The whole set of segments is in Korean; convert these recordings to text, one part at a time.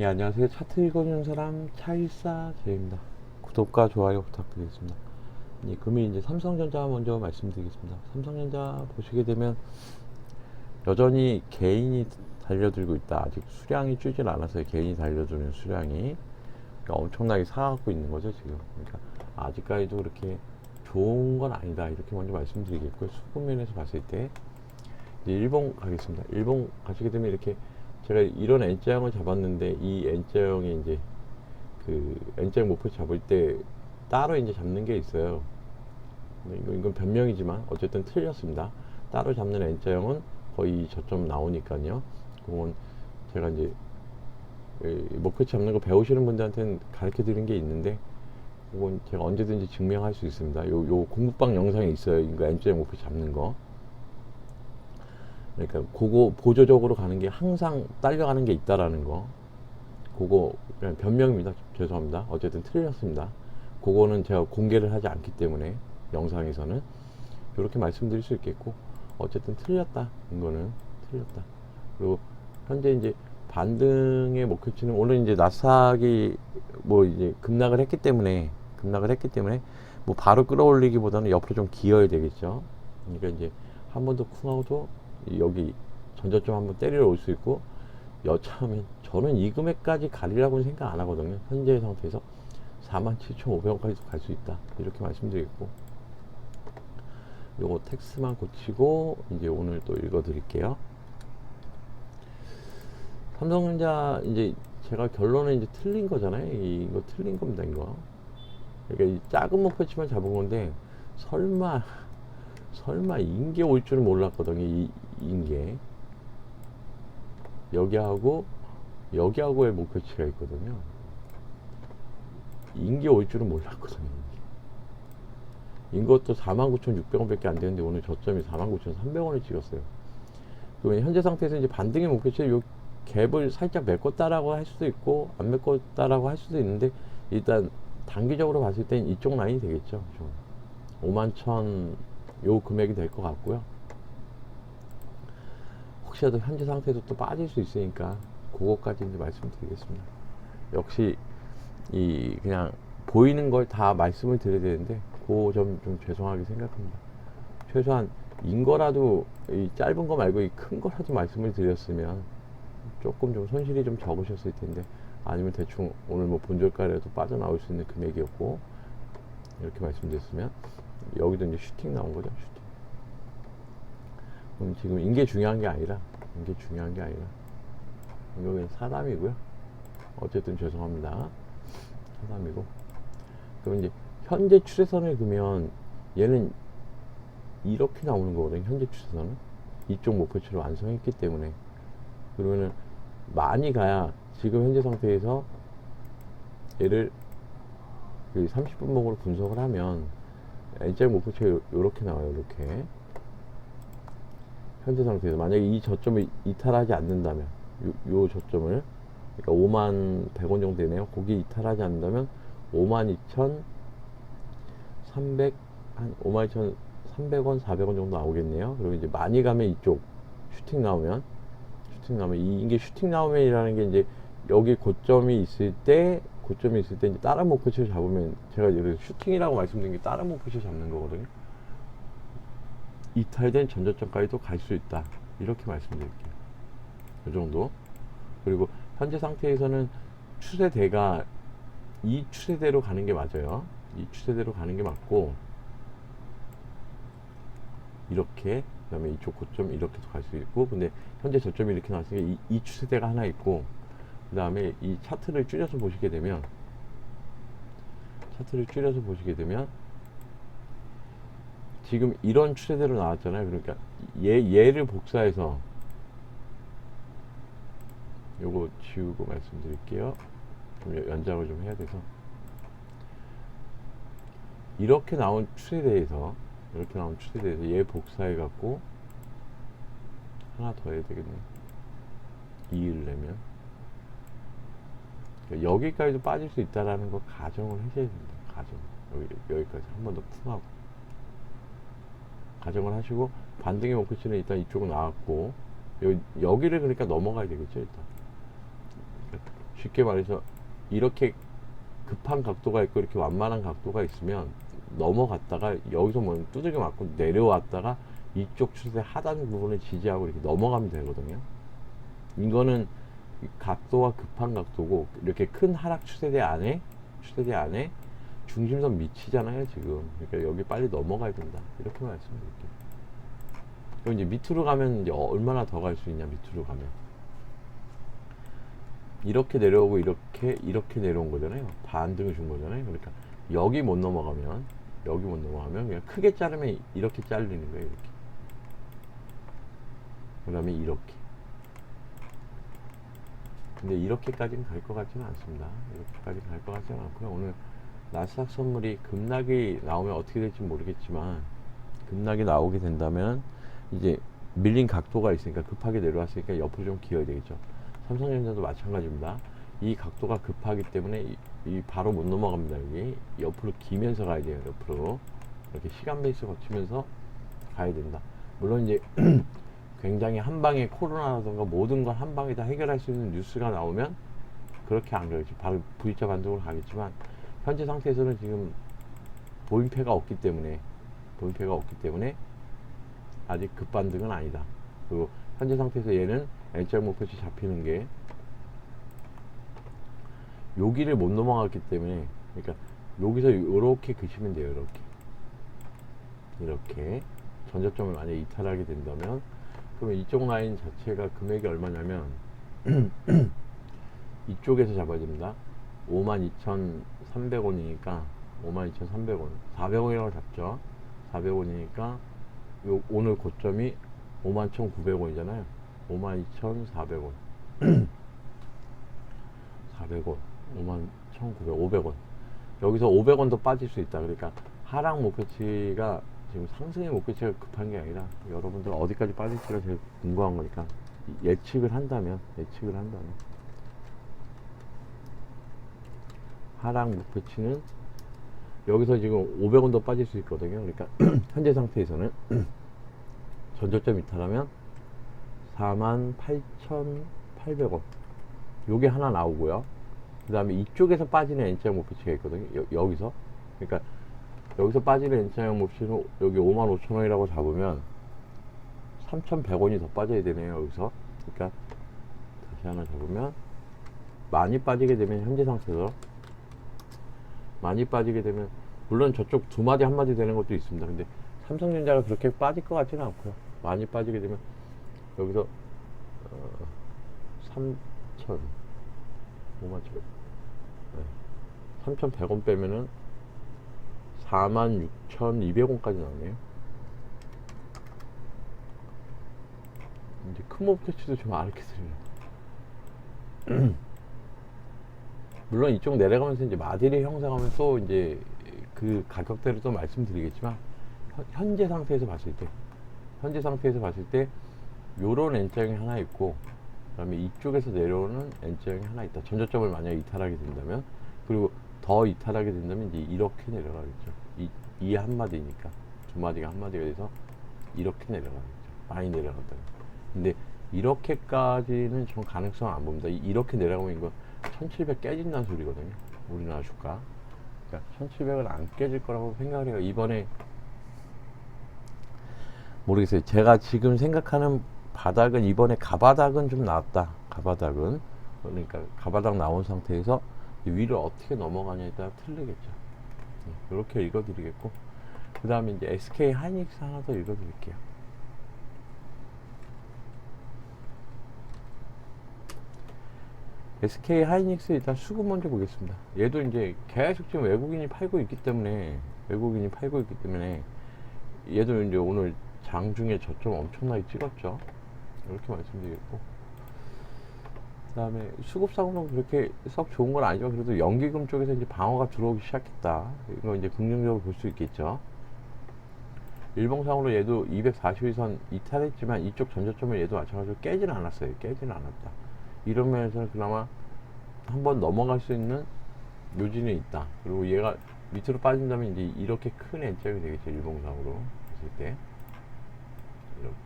예, 안녕하세요. 차트 읽어주는 사람 차일사 제입니다. 구독과 좋아요 부탁드리겠습니다. 예, 그러면 이제 삼성전자 먼저 말씀드리겠습니다. 삼성전자 보시게 되면 여전히 개인이 달려들고 있다. 아직 수량이 줄질 않아서 개인이 달려드는 수량이 그러니까 엄청나게 사갖고 있는 거죠 지금. 그러니까 아직까지도 그렇게 좋은 건 아니다. 이렇게 먼저 말씀드리겠고요. 수급 면에서 봤을 때 이제 일본 가겠습니다. 일본 가시게 되면 이렇게 제가 이런 N자형을 잡았는데 이 N자형이 이제 그 N자형 목표 잡을 때 따로 이제 잡는 게 있어요. 이건, 이건 변명이지만 어쨌든 틀렸습니다. 따로 잡는 N자형은 거의 저점 나오니까요. 그건 제가 이제 이 목표 잡는 거 배우시는 분들한테는 가르쳐 드린 게 있는데 그건 제가 언제든지 증명할 수 있습니다. 요, 요 공부방 영상이 있어요. 이거 N자형 목표 잡는 거. 그러니까 그거 보조적으로 가는 게 항상 딸려가는 게 있다라는 거. 그거 그냥 변명입니다. 죄송합니다. 어쨌든 틀렸습니다. 그거는 제가 공개를 하지 않기 때문에 영상에서는 이렇게 말씀드릴 수 있겠고 어쨌든 틀렸다. 이거는 틀렸다. 그리고 현재 이제 반등의 목표치는 오늘 이제 나스닥이 뭐 이제 급락을 했기 때문에 급락을 했기 때문에 뭐 바로 끌어올리기보다는 옆으로 좀 기어야 되겠죠. 그러니까 이제 한 번 더 쿵하고도 여기 전저점 한번 때리러 올 수 있고 여차하면 저는 이 금액까지 가리라고는 생각 안 하거든요. 현재 상태에서 47,500원까지도 갈 수 있다. 이렇게 말씀드리겠고 요거 텍스만 고치고 이제 오늘 또 읽어 드릴게요. 삼성전자 이제 제가 결론은 이제 틀린 거잖아요. 이- 이거 틀린 겁니다. 이거. 그러니까 이 작은 목표치만 잡은 건데 설마 설마 인계 올 줄은 몰랐거든요. 이 인계 여기하고 여기하고의 목표치가 있거든요. 인계 올 줄은 몰랐거든요. 인것도 49,600원 밖에 안 되는데 오늘 저점이 49,300원을 찍었어요. 그러면 현재 상태에서 이제 반등의 목표치 요 갭을 살짝 메꿨다라고 할 수도 있고 안 메꿨다라고 할 수도 있는데 일단 단기적으로 봤을 땐 이쪽 라인이 되겠죠. 좀 5만 천 요 금액이 될 것 같고요. 혹시라도 현재 상태에서 또 빠질 수 있으니까 그것까지 이제 말씀드리겠습니다. 역시 이 그냥 보이는 걸 다 말씀을 드려야 되는데 그 점 좀 죄송하게 생각합니다. 최소한 인 거라도 이 짧은 거 말고 이 큰 거라도 말씀을 드렸으면 조금 좀 손실이 좀 적으셨을 텐데 아니면 대충 오늘 뭐 본절가라도 빠져나올 수 있는 금액이었고 이렇게 말씀드렸으면 여기도 이제 슈팅 나온 거죠 슈팅. 그럼 지금 인게 중요한 게 아니라 인게 중요한 게 아니라 여기는 사담이고요. 어쨌든 죄송합니다. 사담이고. 그럼 이제 현재 추세선을 그면 얘는 이렇게 나오는 거거든요 현재 추세선은. 이쪽 목표치를 완성했기 때문에. 그러면은 많이 가야 지금 현재 상태에서 얘를 그 30분 목으로 분석을 하면 N자리 목표치가 요- 요렇게 나와요 이렇게 현재 상태에서 만약에 이 저점을 이탈하지 않는다면 요, 요 저점을 그러니까 5만 100원 정도 되네요 거기 이탈하지 않는다면 5만 2천 300, 한 5만 2천 300원, 400원 정도 나오겠네요. 그리고 이제 많이 가면 이쪽 슈팅 나오면 슈팅 나오면 이- 이게 슈팅 나오면이라는 게 이제 여기 고점이 있을 때 고점이 있을 때 이제 다른 목표치를 잡으면 제가 이제 슈팅이라고 말씀드린 게 다른 목표치를 잡는 거거든요. 이탈된 전저점까지도 갈 수 있다. 이렇게 말씀드릴게요. 이 정도. 그리고 현재 상태에서는 추세대가 이 추세대로 가는 게 맞아요. 이 추세대로 가는 게 맞고 이렇게 그다음에 이쪽 고점 이렇게도 갈 수 있고 근데 현재 저점이 이렇게 나왔으니까 이, 이 추세대가 하나 있고 그 다음에 이 차트를 줄여서 보시게 되면 차트를 줄여서 보시게 되면 지금 이런 추세대로 나왔잖아요. 그러니까 얘 얘를 복사해서 요거 지우고 말씀드릴게요. 좀 연- 연장을 좀 해야 돼서 이렇게 나온 추세대에서 이렇게 나온 추세대에서 얘 복사해 갖고 하나 더 해야 되겠네. 2를 내면 여기까지도 빠질 수 있다라는 거 가정을 하셔야 됩니다. 가정 여기 여기까지 한 번더 쿵하고 가정을 하시고 반등의 목표치는 일단 이쪽은 나왔고 여, 여기 를 그러니까 넘어가야 되겠죠 일단 쉽게 말해서 이렇게 급한 각도가 있고 이렇게 완만한 각도가 있으면 넘어갔다가 여기서 뭐 두들겨 맞고 내려왔다가 이쪽 추세 하단 부분을 지지하고 이렇게 넘어가면 되거든요. 이거는 이 각도가 급한 각도고 이렇게 큰 하락 추세대 안에 추세대 안에 중심선 미치잖아요 지금. 그러니까 여기 빨리 넘어가야 된다. 이렇게 말씀드릴게요. 그럼 이제 밑으로 가면 이제 얼마나 더 갈 수 있냐 밑으로 가면 이렇게 내려오고 이렇게 이렇게 내려온 거잖아요 반등을 준 거잖아요 그러니까 여기 못 넘어가면 여기 못 넘어가면 그냥 크게 자르면 이렇게 잘리는 거예요 이렇게 그 다음에 이렇게 근데 이렇게까지는 갈 것 같지는 않습니다 이렇게까지 갈 것 같지는 않고요 오늘 나스닥 선물이 급락이 나오면 어떻게 될지 모르겠지만 급락이 나오게 된다면 이제 밀린 각도가 있으니까 급하게 내려왔으니까 옆으로 좀 기어야 되겠죠. 삼성전자도 마찬가지입니다. 이 각도가 급하기 때문에 이, 이 바로 못 넘어갑니다. 여기 옆으로 기면서 가야 돼요. 옆으로 이렇게 시간 베이스 거치면서 가야 된다. 물론 이제 굉장히 한 방에 코로나라든가 모든 걸 한 방에 다 해결할 수 있는 뉴스가 나오면 그렇게 안 가겠지. 바로 V자 반등으로 가겠지만 현재 상태에서는 지금 보임패가 없기 때문에 보임패가 없기 때문에 아직 급반등은 아니다. 그리고 현재 상태에서 얘는 N자 목표치 잡히는 게 여기를 못 넘어갔기 때문에 그러니까 여기서 이렇게 그시면 돼요. 이렇게 이렇게 전저점을 만약에 이탈하게 된다면 그러면 이쪽 라인 자체가 금액이 얼마냐면 이쪽에서 잡아야 됩니다. 52,300원이니까 52,300원 400원이라고 잡죠. 400원이니까 요 오늘 고점이 51,900원이잖아요. 52,400원. 400원. 51,900원. 500원. 여기서 500원 더 빠질 수 있다. 그러니까 하락 목표치가 지금 상승의 목표치가 급한 게 아니라 여러분들 어디까지 빠질지가 제일 궁금한 거니까 예측을 한다면 예측을 한다면 하락 목표치는 여기서 지금 500원 더 빠질 수 있거든요. 그러니까 현재 상태에서는 전저점 이탈하면 48,800원. 요게 하나 나오고요. 그 다음에 이쪽에서 빠지는 N자형 목표치가 있거든요. 여, 기서 그러니까 여기서 빠지는 N자형 목표치는 여기 55,000원이라고 잡으면 3,100원이 더 빠져야 되네요. 여기서. 그러니까 다시 하나 잡으면 많이 빠지게 되면 현재 상태에서 많이 빠지게 되면 물론 저쪽 두 마디 한 마디 되는 것도 있습니다. 근데 삼성전자가 그렇게 빠질 것 같지는 않고요. 많이 빠지게 되면 여기서 어, 3천 5만 천 네. 3,100원 빼면은 46,200원까지 나오네요. 이제 큰 목표치도 좀 알겠습니다. 물론 이쪽 내려가면서 이제 마디를 형성하면 또 이제 그 가격대를 또 말씀드리겠지만 현- 현재 상태에서 봤을 때 현재 상태에서 봤을 때 요런 N자형이 하나 있고 그 다음에 이쪽에서 내려오는 N자형이 하나 있다. 전저점을 만약에 이탈하게 된다면 그리고 더 이탈하게 된다면 이제 이렇게 내려가겠죠. 이, 이 한마디니까 두 마디가 한마디가 돼서 이렇게 내려가겠죠. 많이 내려갔다. 근데 이렇게까지는 좀 가능성 안 봅니다. 이- 이렇게 내려가면 이거 1700 깨진다는 소리거든요. 우리나라 주가. 그러니까 1700은 안 깨질 거라고 생각을 해요. 이번에 모르겠어요. 제가 지금 생각하는 바닥은 이번에 가바닥은 좀 나왔다. 가바닥은. 그러니까 가바닥 나온 상태에서 이 위를 어떻게 넘어가냐에 따라 틀리겠죠. 이렇게 읽어드리겠고. 그 다음에 이제 SK 하이닉스 하나 더 읽어드릴게요. SK 하이닉스 일단 수급 먼저 보겠습니다. 얘도 이제 계속 지금 외국인이 팔고 있기 때문에 외국인이 팔고 있기 때문에 얘도 이제 오늘 장중에 저점 엄청나게 찍었죠. 이렇게 말씀드리겠고 그다음에 수급 상황은 그렇게 썩 좋은 건 아니지만 그래도 연기금 쪽에서 이제 방어가 들어오기 시작했다. 이거 이제 긍정적으로 볼 수 있겠죠. 일봉상으로 얘도 240일선 이탈했지만 이쪽 전저점을 얘도 마찬가지로 깨지는 않았어요. 깨지는 않았다. 이런 면에서는 그나마 한번 넘어갈 수 있는 요지는 있다. 그리고 얘가 밑으로 빠진다면 이제 이렇게 큰 N자가 되겠죠. 일봉상으로 봤을 때. 이렇게.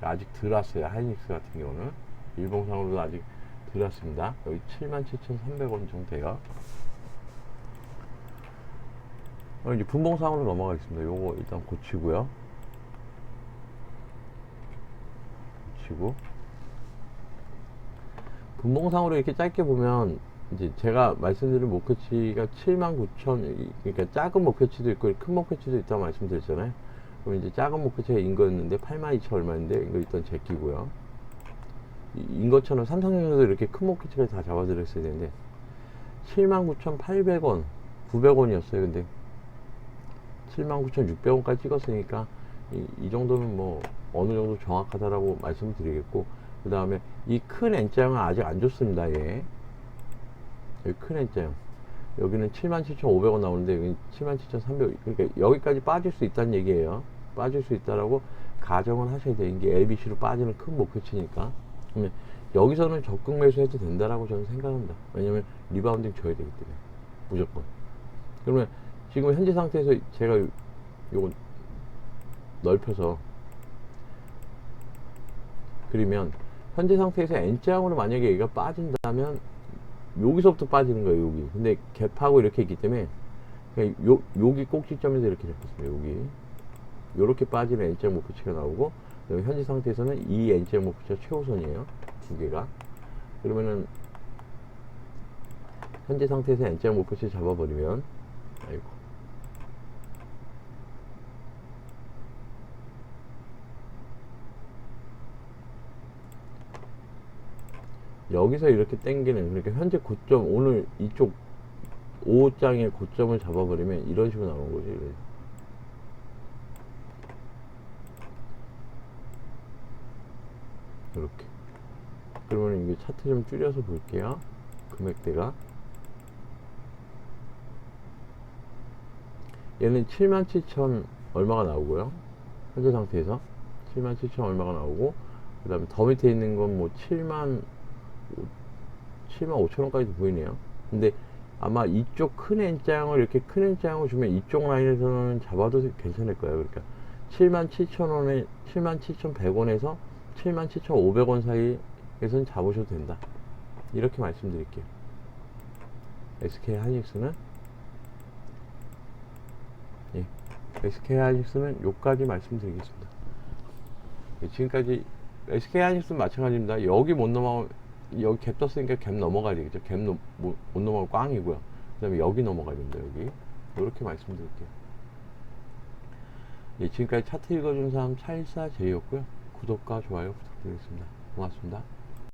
아직 덜 왔어요. 하이닉스 같은 경우는. 일봉상으로도 아직 드렸습니다. 여기 77,300원 정도예요. 어, 이제 분봉상으로 넘어가겠습니다. 요거 일단 고치고요. 고치고 분봉상으로 이렇게 짧게 보면 이제 제가 말씀드린 목표치가 79,000 그러니까 작은 목표치도 있고 큰 목표치도 있다고 말씀드렸잖아요. 그럼 이제 작은 목표치가 인 거였는데 82,000 얼마인데 이거 일단 제끼고요. 이- 인 것처럼 삼성전자도 이렇게 큰 목표치를 다 잡아드렸어야 되는데 79,800원, 900원이었어요. 근데 79,600원까지 찍었으니까 이, 이 정도면 뭐 어느 정도 정확하다라고 말씀을 드리겠고 그 다음에 이 큰 N자형은 아직 안 좋습니다. 얘. 여기 큰 N자형. 여기는 77,500원 나오는데 여기는 77,300원. 그러니까 여기까지 빠질 수 있다는 얘기예요. 빠질 수 있다라고 가정을 하셔야 돼요. 이게 ABC로 빠지는 큰 목표치니까. 그러면 여기서는 적극 매수해도 된다라고 저는 생각합니다. 왜냐면 리바운딩 줘야 되기 때문에. 무조건. 그러면 지금 현재 상태에서 제가 요- 요거 넓혀서 그리면 현재 상태에서 N자형으로 만약에 얘가 빠진다면 여기서부터 빠지는 거예요 여기 근데 갭하고 이렇게 있기 때문에 그냥 요, 여기 꼭지점에서 이렇게 잡혔습니다 여기 요렇게 빠지는 N자형 목표치가 나오고 현재 상태에서는 이 N자형 목표치가 최우선이에요. 두 개가. 그러면은 현재 상태에서 N자형 목표치 잡아버리면 아이고. 여기서 이렇게 땡기는 그러니까 현재 고점 오늘 이쪽 5장의 고점을 잡아버리면 이런 식으로 나오는 거죠. 이렇게. 그러면 이게 차트 좀 줄여서 볼게요. 금액대가. 얘는 77,000 얼마가 나오고요. 현재 상태에서 77,000 얼마가 나오고 그 다음에 더 밑에 있는 건 뭐 7만 7만 5천 원까지도 보이네요. 근데 아마 이쪽 큰 N장을 이렇게 큰 N장을 주면 이쪽 라인에서는 잡아도 괜찮을 거예요. 그러니까 7만 7천 원에 7만 7천 100원에서 7만 7천 500원 사이에서는 잡으셔도 된다. 이렇게 말씀드릴게요. SK 하이닉스는 예, SK 하이닉스는 요까지 말씀드리겠습니다. 예, 지금까지 SK 하이닉스는 마찬가지입니다. 여기 못 넘어가면 여기 갭 떴으니까 갭 넘어가야 되겠죠. 갭 넘, 못, 못 넘어가면 꽝이고요. 그 다음에 여기 넘어가야 됩니다. 여기. 이렇게 말씀드릴게요. 예, 지금까지 차트 읽어준 사람 차일사 제이였고요. 구독과 좋아요 부탁드리겠습니다. 고맙습니다.